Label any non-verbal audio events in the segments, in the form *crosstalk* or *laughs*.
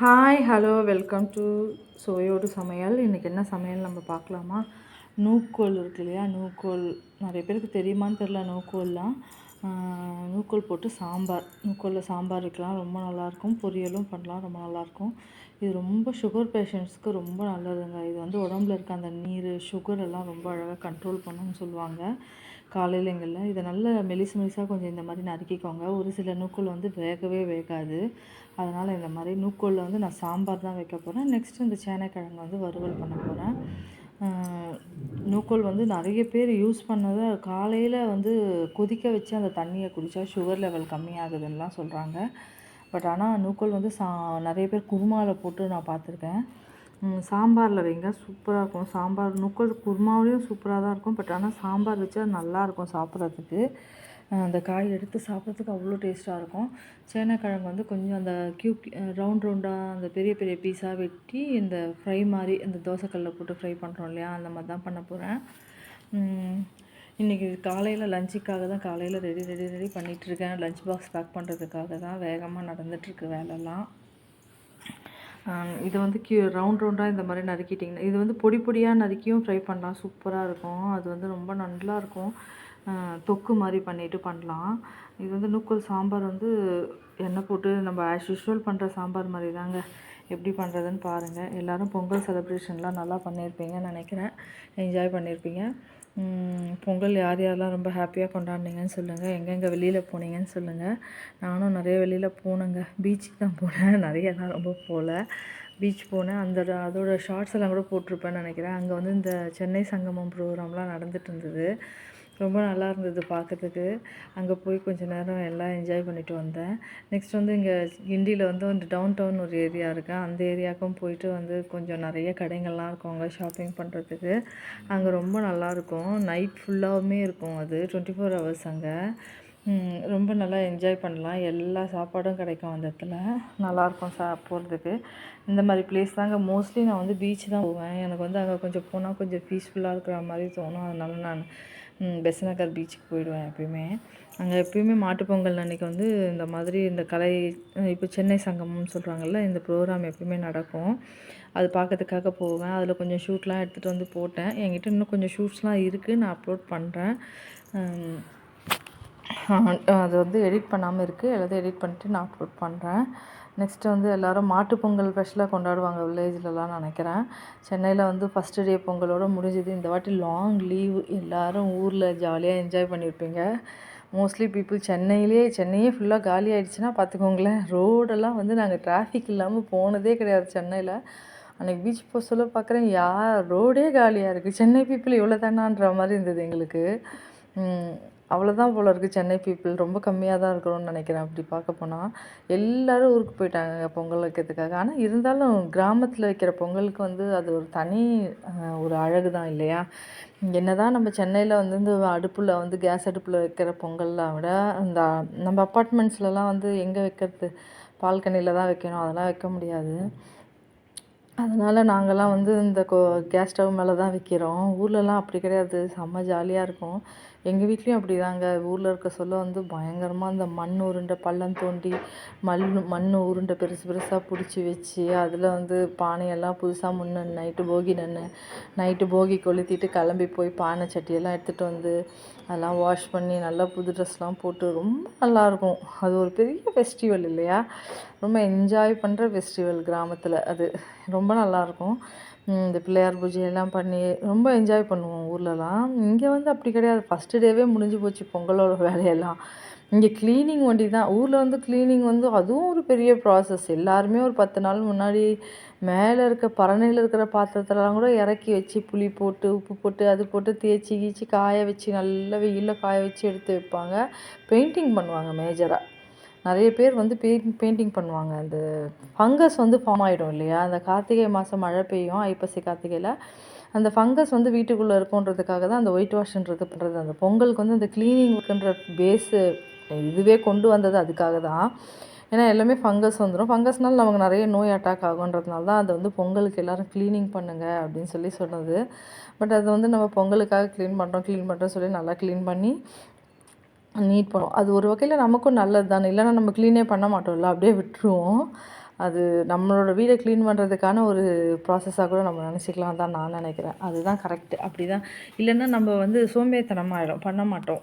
Hi hello welcome to சோயோடு சமையல் இன்றைக்கி என்ன சமையல் நம்ம பார்க்கலாமா? நூக்கோல் இருக்கு இல்லையா? நூக்கோல். நிறைய பேருக்கு தெரியுமான்னு தெரில நூக்கோல்லாம். நூக்கோல் போட்டு சாம்பார். நூக்கோலில் சாம்பார் வைக்கலாம் ரொம்ப நல்லாயிருக்கும். பொரியலும் பண்ணலாம் ரொம்ப நல்லாயிருக்கும். இது ரொம்ப சுகர் பேஷண்ட்ஸ்க்கு ரொம்ப நல்லதுங்க. இது வந்து உடம்புல இருக்க அந்த நீர் சுகர் எல்லாம் ரொம்ப அழகாக கண்ட்ரோல் பண்ணுன்னு சொல்லுவாங்க. காலையிலங்களில். இதை நல்ல மெலிசு மெலிசாக கொஞ்சம் இந்த மாதிரி நறுக்கிக்கோங்க. ஒரு சில நூக்கோல் வந்து வேகவே வேகாது. அதனால் இந்த மாதிரி நூக்கோலில் வந்து நான் சாம்பார் தான் வைக்க போகிறேன் நெக்ஸ்ட்டு இந்த சேனைக்கிழங்கு வந்து வறுவல் பண்ண போகிறேன் நூக்கோல் வந்து நிறைய பேர் யூஸ் பண்ணதை காலையில் வந்து கொதிக்க வச்சு அந்த தண்ணியை குடித்தா சுகர் லெவல் கம்மியாகுதுன்னெலாம் சொல்கிறாங்க பட் ஆனால் நூக்கோல் வந்து சா நிறைய பேர் குருமாவில் போட்டு நான் பார்த்துருக்கேன். சாம்பாரில் வைங்க சூப்பராக இருக்கும். சாம்பார் நுக்கல் குருமாவிலையும் சூப்பராக தான் இருக்கும். பட் ஆனால் சாம்பார் வச்சா நல்லாயிருக்கும் சாப்பிட்றதுக்கு. அந்த காய் எடுத்து சாப்பிட்றதுக்கு அவ்வளோ டேஸ்ட்டாக இருக்கும். சேனைக்கிழங்கு வந்து கொஞ்சம் அந்த க்யூப் ரவுண்ட் ரவுண்டாக அந்த பெரிய பெரிய பீஸாக வெட்டி இந்த ஃப்ரை மாதிரி இந்த தோசைக்கல்லில் போட்டு ஃப்ரை பண்ணுறோம் இல்லையா? அந்த மாதிரி தான் பண்ண போகிறேன் இன்றைக்கி காலையில் லஞ்சுக்காக தான் காலையில் ரெடி ரெடி ரெடி பண்ணிகிட்ருக்கேன் லஞ்ச் பாக்ஸ் பேக் பண்ணுறதுக்காக தான் வேகமாக நடந்துகிட்ருக்கு வேலைலாம். இது வந்து கியூ ரவுண்ட் ரவுண்டாக இந்த மாதிரி நறுக்கிட்டிங்கன்னா இது வந்து பொடி பொடியாக நறுக்கியும் ஃப்ரை பண்ணலாம். சூப்பராக இருக்கும். அது வந்து ரொம்ப நல்லா இருக்கும். தொக்கு மாதிரி பண்ணிட்டு பண்ணலாம். இது வந்து நூக்கல் சாம்பார் வந்து எண்ணெய் போட்டு நம்ம ஆஸ் யூஷுவல் பண்ணுற சாம்பார் மாதிரி தாங்க. எப்படி பண்ணுறதுன்னு பாருங்கள் எல்லோரும் பொங்கல் செலிப்ரேஷன்லாம் நல்லா பண்ணியிருப்பீங்கன்னு நினைக்கிறேன். என்ஜாய் பண்ணியிருப்பீங்க. பொங்கல் யார் யாரெல்லாம் ரொம்ப ஹாப்பியாக கொண்டாடினீங்கன்னு சொல்லுங்கள் எங்கெங்கே வெளியில் போனீங்கன்னு சொல்லுங்கள் நானும் நிறைய வெளியில் போனேங்க. பீச்சுக்கு தான் போனேன். *laughs* நிறையலாம் ரொம்ப போகல. பீச் போனேன். அந்த அதோட ஷார்ட்ஸ் எல்லாம் கூட போட்டிருப்பேன்னு நினைக்கிறேன். அங்கே வந்து இந்த சென்னை சங்கமம் ப்ரோக்ராம்லாம் நடந்துட்டு இருந்தது. ரொம்ப நல்லா இருந்தது பார்க்கறதுக்கு. அங்கே போய் கொஞ்சம் நேரம் எல்லாம் என்ஜாய் பண்ணிட்டு வந்தேன். நெக்ஸ்ட் வந்து இங்கே கிண்டியில் வந்து ஒரு டவுன் டவுன் ஒரு ஏரியா இருக்குது அந்த ஏரியாவுக்கும் போயிட்டு வந்து கொஞ்சம் நிறைய கடைங்கள்லாம் இருக்கும் அங்கே ஷாப்பிங் பண்ணுறதுக்கு அங்கே ரொம்ப நல்லா இருக்கும். நைட் ஃபுல்லாகவுமே இருக்கும் அது. டுவெண்ட்டி ஃபோர் ஹவர்ஸ் அங்கே ரொம்ப நல்லா என்ஜாய் பண்ணலாம். எல்லா சாப்பாடும் கிடைக்கும் அந்த இடத்துல. நல்லாயிருக்கும் சா போகிறதுக்கு இந்த மாதிரி பிளேஸ் தாங்க மோஸ்ட்லி நான் வந்து பீச் தான் போவேன். எனக்கு வந்து அங்கே கொஞ்சம் போனால் கொஞ்சம் பீஸ்ஃபுல்லாக இருக்கிற மாதிரி தோணும். அதனால நான் ம், பெசநகர் பீச்சுக்கு போயிடுவேன் எப்பயுமே. அங்கே எப்பயுமே மாட்டுப்பொங்கல் அன்னைக்கு வந்து இந்த மாதிரி இந்த கலை இப்போ சென்னை சங்கமம்னு சொல்கிறாங்கல்ல இந்த ப்ரோக்ராம் எப்பயுமே நடக்கும். அது பார்க்கறதுக்காக போவேன். அதில் கொஞ்சம் ஷூட்லாம் எடுத்துகிட்டு வந்து போட்டேன். என்கிட்ட இன்னும் கொஞ்சம் ஷூட்ஸ்லாம் இருக்குது நான் அப்லோட் பண்ணுறேன் அது வந்து எடிட் பண்ணாமல் இருக்குது எல்லாத்தையும் எடிட் பண்ணிட்டு நான் அப்லோட் பண்ணுறேன் நெக்ஸ்ட்டு வந்து எல்லோரும் மாட்டுப்பொங்கல் ஸ்பெஷலாக கொண்டாடுவாங்க வில்லேஜ்லலாம் நினைக்கிறேன். சென்னையில் வந்து ஃபஸ்ட்டு டே பொங்கலோடு முடிஞ்சுது. இந்த வாட்டி லாங் லீவ் எல்லோரும் ஊரில் ஜாலியாக என்ஜாய் பண்ணியிருப்பீங்க மோஸ்ட்லி பீப்புள் சென்னையிலே சென்னையே ஃபுல்லாக காலி ஆயிடுச்சுன்னா பார்த்துக்கோங்களேன். ரோடெல்லாம் வந்து நாங்கள் டிராஃபிக் இல்லாமல் போனதே கிடையாது சென்னையில். அன்றைக்கி பீச் போக சொல்ல பார்க்குறேன். யார்? ரோடே காலியாக இருக்குது சென்னை பீப்புள் இவ்வளோ தானான்ற மாதிரி இருந்தது எங்களுக்கு. அவ்வளோதான் போல இருக்குது சென்னை பீப்புள் ரொம்ப கம்மியாக தான் இருக்கணும்னு நினைக்கிறேன். அப்படி பார்க்க போனால் எல்லோரும் ஊருக்கு போயிட்டாங்க பொங்கல் வைக்கிறதுக்காக. ஆனால் இருந்தாலும் கிராமத்தில் வைக்கிற பொங்கலுக்கு வந்து அது ஒரு தனி ஒரு அழகு தான் இல்லையா? என்னதான் நம்ம சென்னையில் வந்து இந்த அடுப்பில் வந்து கேஸ் அடுப்பில் வைக்கிற பொங்கல்லாம் விட அந்த நம்ம அப்பார்ட்மெண்ட்ஸ்லலாம் வந்து எங்கே வைக்கிறது? பால்கனியில் தான் வைக்கணும். அதெல்லாம் வைக்க முடியாது. அதனால் நாங்கள்லாம் வந்து இந்த கோ கேஸ் ஸ்டவ் மேலே தான் வைக்கிறோம். ஊர்லலாம் அப்படி கிடையாது. செம்ம ஜாலியாக இருக்கும். எங்கள் வீட்லேயும் அப்படி தாங்க ஊரில் இருக்க சொல்ல வந்து பயங்கரமாக இந்த மண் உருண்டை பள்ளம் தோண்டி மண் மண் உருண்டை பெருசு பெருசாக பிடிச்சி வச்சு அதில் வந்து பானையெல்லாம் புதுசாக முன்ன நைட்டு போகி நின்று நைட்டு போகி கொளுத்திட்டு கிளம்பி போய் பானை சட்டியெல்லாம் எடுத்துகிட்டு வந்து அதெல்லாம் வாஷ் பண்ணி நல்லா புது ட்ரெஸ்லாம் போட்டு ரொம்ப நல்லாயிருக்கும் அது ஒரு பெரிய ஃபெஸ்டிவல் இல்லையா? ரொம்ப என்ஜாய் பண்ணுற ஃபெஸ்டிவல் கிராமத்தில் அது. ரொம்ப நல்லாயிருக்கும் இந்த பிள்ளையார் பூஜை எல்லாம் பண்ணி ரொம்ப என்ஜாய் பண்ணுவோம் ஊர்லலாம். இங்கே வந்து அப்படி கிடையாது. ஃபஸ்ட்டு டேவே முடிஞ்சு போச்சு பொங்கலோட *laughs* வேலையெல்லாம். இங்கே க்ளீனிங் வண்டி தான். ஊரில் வந்து க்ளீனிங் வந்து அதுவும் ஒரு பெரிய ப்ராசஸ் எல்லாருமே ஒரு பத்து நாள் முன்னாடி மேலே இருக்க பரணையில் இருக்கிற பாத்திரத்தெல்லாம் கூட இறக்கி வச்சு புளி போட்டு உப்பு போட்டு அது போட்டு தேய்ச்சி கீச்சி காய வச்சு நல்லா வெயிலில் காய வச்சு எடுத்து வைப்பாங்க. பெயிண்டிங் பண்ணுவாங்க மேஜராக நிறைய பேர் வந்து பெயிண்ட் பெயிண்டிங் பண்ணுவாங்க. அந்த ஃபங்கஸ் வந்து ஃபார்ம் ஆகிடும் இல்லையா? அந்த கார்த்திகை மாதம் மழை பெய்யும் ஐப்பசி கார்த்திகையில் அந்த ஃபங்கஸ் வந்து வீட்டுக்குள்ளே இருக்குன்றதுக்காக தான் அந்த ஒயிட் வாஷ்ன்றது பண்ணுறது அந்த பொங்கலுக்கு வந்து அந்த க்ளீனிங் பேஸு இதுவே கொண்டு வந்தது அதுக்காக தான். ஏன்னா எல்லாமே ஃபங்கஸ் வந்துடும் ஃபங்கஸ்னால் நமக்கு நிறைய நோய் அட்டாக் ஆகுன்றதுனால தான் அதை வந்து பொங்கலுக்கு எல்லோரும் க்ளீனிங் பண்ணுங்க அப்படின்னு சொல்லி சொன்னது. பட் அது வந்து நம்ம பொங்கலுக்காக க்ளீன் பண்ணுறோம் க்ளீன் பண்ணுறோம் சொல்லி நல்லா க்ளீன் பண்ணி நீட் பண்ணுவோம் அது ஒரு வகையில் நமக்கும் நல்லது தானே இல்லைன்னா நம்ம க்ளீனே பண்ண மாட்டோம்ல. அப்படியே விட்டுருவோம். அது நம்மளோட வீடை க்ளீன் பண்ணுறதுக்கான ஒரு ப்ராசஸாக கூட நம்ம நினச்சிக்கலாம் தான் நான் நினைக்கிறேன். அதுதான் கரெக்டு அப்படி தான் இல்லைன்னா நம்ம வந்து சோம்பேறித்தனமாயிடும் பண்ண மாட்டோம்.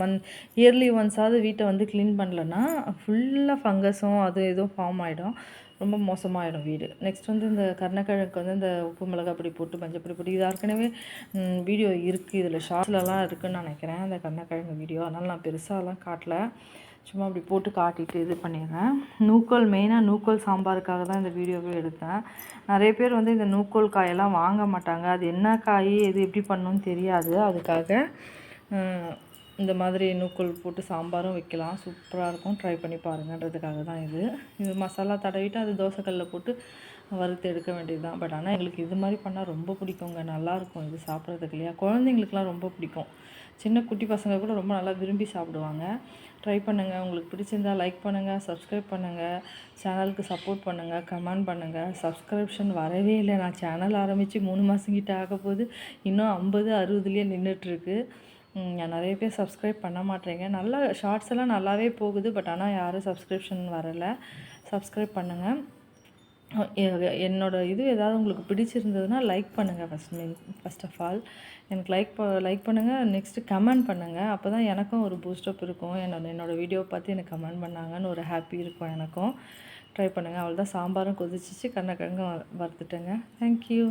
மந்த் இயர்லி ஒன்ஸாவது வீட்டை வந்து க்ளீன் பண்ணலன்னா ஃபுல்லாக ஃபங்கஸும் அது எதுவும் ஃபார்ம் ஆகிடும் ரொம்ப மோசமாகிடும் வீடு. நெக்ஸ்ட் வந்து இந்த கருணக்கிழங்கு வந்து இந்த உப்பு மிளகாய் பொடி போட்டு மஞ்சள் பொடி போட்டு இது ஏற்கனவே வீடியோ இருக்குது இதில் ஷார்ட்லலாம் இருக்குதுன்னு நினைக்கிறேன். அந்த கருணக்கிழங்கு வீடியோ. அதனால் நான் பெருசாலாம் காட்டல. சும்மா அப்படி போட்டு காட்டிட்டு இது பண்ணிடுறேன். நூக்கோல் மெயினாக நூக்கோல் சாம்பாருக்காக தான் இந்த வீடியோவே எடுத்தேன். நிறைய பேர் வந்து இந்த நூக்கோல் காயெல்லாம் வாங்க மாட்டாங்க. அது என்ன காய் எது எப்படி பண்ணணும்னு தெரியாது. அதுக்காக இந்த மாதிரி நூக்கோல் போட்டு சாம்பாரும் வைக்கலாம். சூப்பராக இருக்கும். ட்ரை பண்ணி பாருங்கன்றதுக்காக தான் இது. இது மசாலா தடவிட்டு அது தோசைக்கல்லில் போட்டு வறுத்து எடுக்க வேண்டியது தான் பட் ஆனால் எங்களுக்கு இது மாதிரி பண்ணால் ரொம்ப பிடிக்குங்க. நல்லாயிருக்கும் இது சாப்பிட்றதுக்கு இல்லையா? குழந்தைங்களுக்குலாம் ரொம்ப பிடிக்கும். சின்ன குட்டி பசங்க கூட ரொம்ப நல்லா விரும்பி சாப்பிடுவாங்க. ட்ரை பண்ணுங்கள் உங்களுக்கு பிடிச்சிருந்தா லைக் பண்ணுங்கள் சப்ஸ்கிரைப் பண்ணுங்கள் சேனலுக்கு சப்போர்ட் பண்ணுங்கள் கமெண்ட் பண்ணுங்கள் சப்ஸ்கிரிப்ஷன் வரவே இல்லை. நான் சேனல் ஆரம்பித்து மூணு மாதம் கிட்ட ஆக போது இன்னும் ஐம்பது அறுபதுலேயே நின்றுட்டுருக்கு நிறைய பேர் சப்ஸ்கிரைப் பண்ண மாட்டேங்க. நல்ல ஷார்ட்ஸ் எல்லாம் நல்லாவே போகுது பட் ஆனால் யாரும் சப்ஸ்கிரிப்ஷன் வரலை. சப்ஸ்கிரைப் பண்ணுங்கள் என்னோடய இது ஏதாவது உங்களுக்கு பிடிச்சிருந்ததுன்னா லைக் பண்ணுங்கள் first mean first of all எனக்கு லைக் ப லைக் பண்ணுங்கள் நெக்ஸ்ட்டு கமெண்ட் பண்ணுங்கள் அப்போ தான் எனக்கும் ஒரு பூஸ்டப் இருக்கும். என்னோட என்னோடய வீடியோ பார்த்து எனக்கு கமெண்ட் பண்ணாங்கன்னு ஒரு ஹாப்பி இருக்கும் எனக்கும். ட்ரை பண்ணுங்கள் அவள் தான் சாம்பாரும் கொதிச்சிச்சு கண்ணக்கிழங்கும் வறுத்துட்டேங்க. தேங்க்யூ